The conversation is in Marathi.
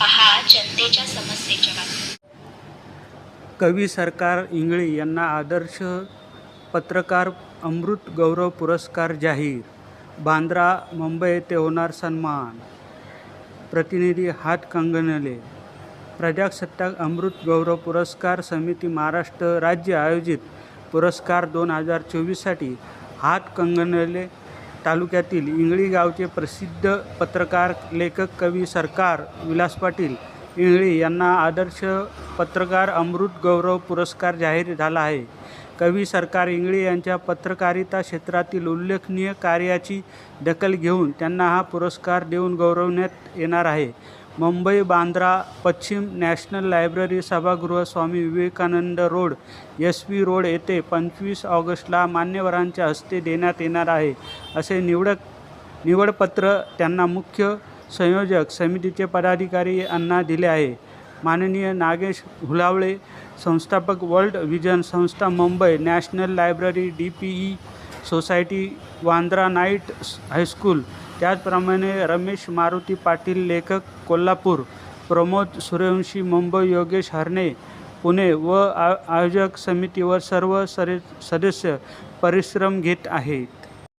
पहा जनतेच्या समस्येच्या बातम्या कवी सरकार इंगळे यांना आदर्श पत्रकार अमृत गौरव पुरस्कार जाहीर. बांद्रा मुंबई येथे होणार सन्मान. प्रतिनिधी हात कंगनले प्रजासत्ताक अमृत गौरव पुरस्कार समिती महाराष्ट्र राज्य आयोजित पुरस्कार दोन हजार चोवीससाठी हातकंगनले तालुक्यातील इंगळी गावचे प्रसिद्ध पत्रकार लेखक कवी सरकार विलास पाटील इंगळी यांना आदर्श पत्रकार अमृत गौरव पुरस्कार जाहीर झाला आहे. कवी सरकार इंगळे यांच्या पत्रकारिता क्षेत्रातील उल्लेखनीय कार्याची दखल घेऊन त्यांना हा पुरस्कार देऊन गौरवण्यात येणार आहे. मुंबई बांद्रा पश्चिम नॅशनल लायब्ररी सभागृह Swami Vivekananda road S V road येथे पंचवीस ऑगस्टला मान्यवरांच्या हस्ते देण्यात येणार आहे. असे निवडक निवडपत्र त्यांना मुख्य संयोजक समितीचे पदाधिकारी यांना दिले आहे. माननीय नागेश हुलावळे संस्थापक वर्ल्ड विजन संस्था Mumbai national library D P E society Vandra night high school त्याचप्रमाणे रमेश मारुती पाटील लेखक कोल्हापूर प्रमोद सूर्यवंशी मुंबई योगेश हरणे पुणे व आ आयोजक समितीवर सर्व सरे सदस्य परिश्रम घेत आहेत